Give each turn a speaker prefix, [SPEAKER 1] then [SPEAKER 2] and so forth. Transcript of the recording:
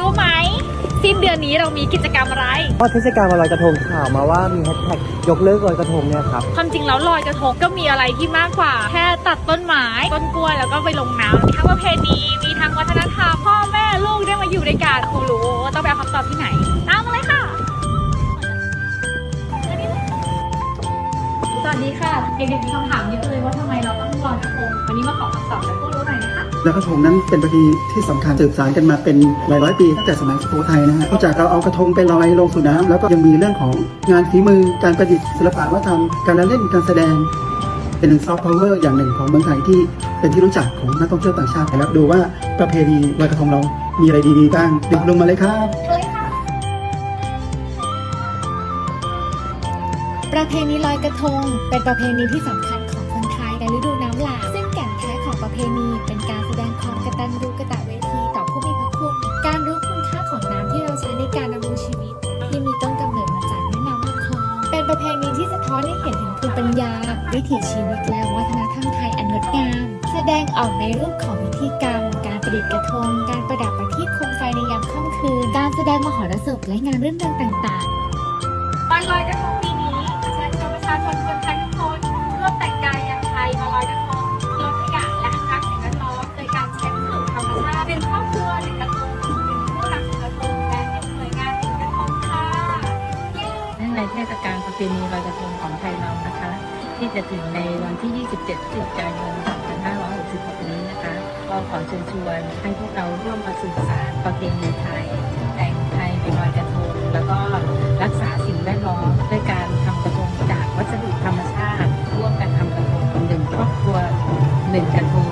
[SPEAKER 1] รู้ไหม สิ้นเดือนนี้เรามีกิจกรรมอะไร
[SPEAKER 2] ว่าเทศกาลวันลอยกระทงข่าวมาว่ามีแฮชแท็กยกเลิกลอยกระทงเนี่ยครับ
[SPEAKER 1] ความจริงแล้วลอยกระทงก็มีอะไรที่มากกว่า แค่ตัดต้นไม้ต้นกล้วยแล้วก็ไปลงน้ำมีทั้งประเพณีมีทั้งวัฒนธรรมพ่อแม่ลูกได้มาอยู่ด้วยกันครูรู้ว่าต้องไปเอาคำตอบที่ไหนตามมาเลยค่ะ สวัสดีค่ะ เด็กๆมีคำถามเยอะเลยว่าทำไมเราต้องลอยกระทงวันนี้มาขอคำตอบ
[SPEAKER 3] แล้วกระทงนั้นเป็นประเพณีที่สำคัญสืบสานกันมาเป็นหลายร้อยปีตั้งแต่สมัยสุโขทัยนะฮะนอกจากเราเอากระทงไปลอยลงสู่น้ำแล้วก็ยังมีเรื่องของงานฝีมือการประดิษฐ์ศิลปะวัฒนธรรมการเล่นการแสดงเป็นหนึ่งซอฟต์พาวเวอร์อย่างหนึ่งของเมืองไทยที่เป็นที่รู้จักของนักท่องเที่ยวต่างชาติแล้วดูว่าประเพณีลอยกระทงเรา มีอะไรดีๆบ้างด็กลงมาเลยครับ
[SPEAKER 4] ประเพณีลอยกระทง เป็นประเพณีที่สำคัญของคนไทยในฤดูน้ำหลากซึ่งแก่นแท้ของประเพณีเป็น การแสดงความกตัญญูกตเวทีต่อผู้มีพระคุณ การรู้คุณค่าของน้ำที่เราใช้ในการดำรงชีวิต ที่มีต้นกำเนิดมาจากแม่น้ำลำคลอง เป็นประเพณีที่สะท้อนให้เห็นถึงภูมิปัญญา วิถีชีวิตและวัฒนธรรมไทยอันงดงาม แสดงออกในรูปของพิธีกรรม การประดิษฐ์กระทง การประดับประทีปโคมไฟในยามค่ำคืน การแสดงมหรสพและงานเรื่นเริงต่างๆ
[SPEAKER 1] วันลอยกระทงปีนี้เชิญชวนประชาชนคนไทยา
[SPEAKER 5] ลประเพณีลอยกระทงของไทยเรานะคะ ที่จะถึงในวันที่ 27พฤศจิกายน 2566 นี้นะคะ ก็ขอเชิญชวนให้พวกเราร่วมมาสืบสานประเพณีไทย แต่งไทยเป็นลอยกระทง แล้วก็รักษาสิ่งแวดล้อมด้วยการทำกระทงจากวัสดุธรรมชาติ ร่วมกันทำกระทงหนึ่งครอบครัวหนึ่งกระทง